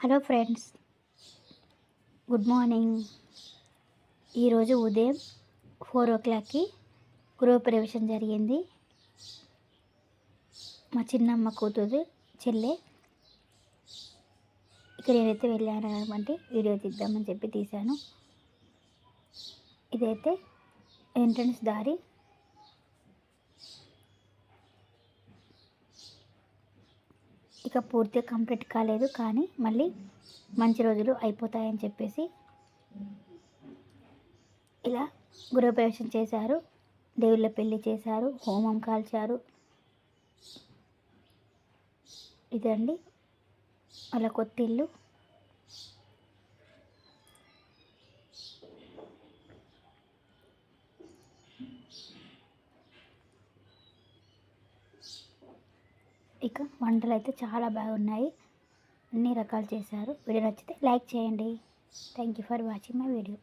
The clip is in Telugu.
Hello friends good morning. ఈరోజు ఉదయం ఫోర్ ఓ క్లాక్కి గృహప్రవేశం జరిగింది. మా చిన్నమ్మ కూతురు చెల్లె ఇక్కడ నేనైతే వెళ్ళాను కాబట్టి వీడియో తీద్దామని చెప్పి తీశాను. ఇదైతే ఎంట్రన్స్ దారి ఇక పూర్తిగా కంప్లీట్ కాలేదు కానీ మళ్ళీ మంచి రోజులు అయిపోతాయని చెప్పేసి ఇలా గృహప్రవేశం చేశారు. దేవుళ్ళ పెళ్ళి చేశారు. హోమం కాల్చారు. ఇదండి. వాళ్ళ కొత్త ఇక వంటలు అయితే చాలా బాగున్నాయి అన్ని రకాలు చేశారు. వీడియో నచ్చితే లైక్ చేయండి. Thank you for watching my video